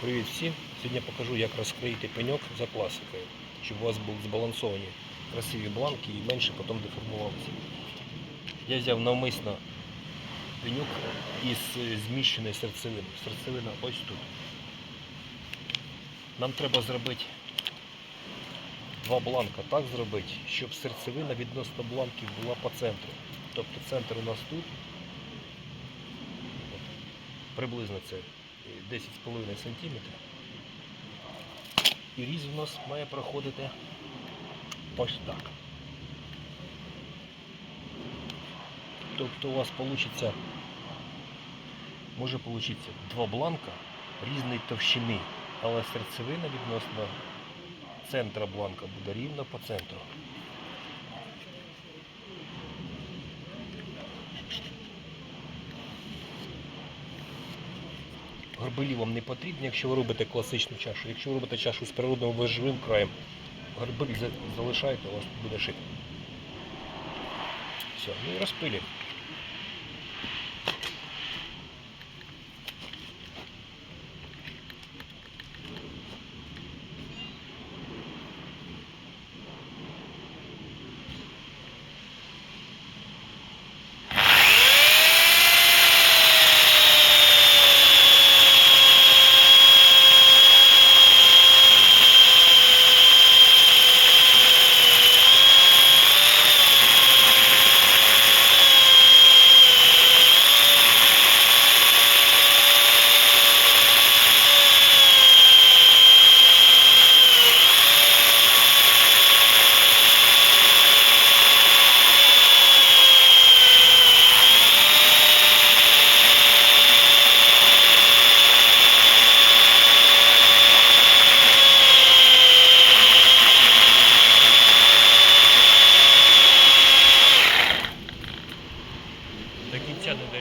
Привіт всім! Сьогодні покажу, як розклеїти пеньок за класикою, щоб у вас були збалансовані красиві бланки і менше потім деформувалися. Я взяв навмисно пеньок із е, зміщеною серцевиною. Серцевина ось тут. Нам треба зробити два бланка так зробити, щоб серцевина відносно бланків була по центру. Тобто центр у нас тут. Приблизно це 10,5 см. І різ у нас має проходити ось так. Тобто у вас вийде, може вийти два бланка різної товщини, але серцевина відносно центра бланка буде рівно по центру. Горбилі вам не потрібні, якщо ви робите класичну чашу. Якщо ви робите чашу з природним виживим краєм, горбиль за- залишайте, у вас буде шик. Все, ну і розпилюємо.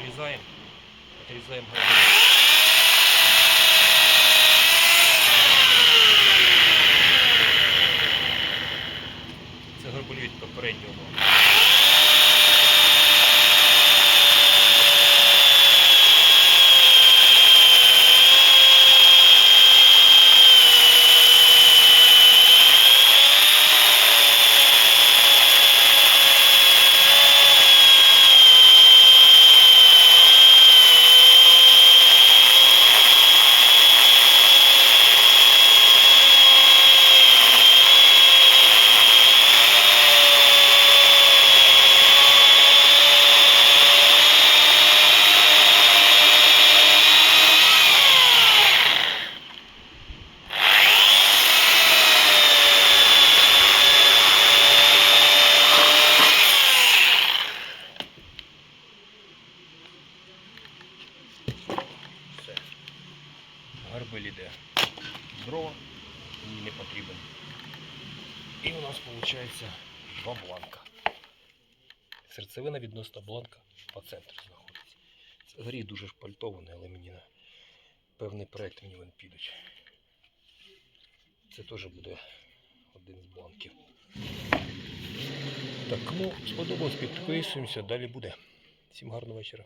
Кінця отрезаем дорізаємо. Це горбулюють попереднього. Гарбель іде. Дрова їй не потрібен. І у нас виходить два бланка. Серцевина відносно бланка по центру знаходиться. Це горіх дуже шпальтований, але мені на певний проект мені він підуть. Це теж буде один з бланків. Так, кому сподобалось, підписуємося, далі буде. Всім гарного вечора.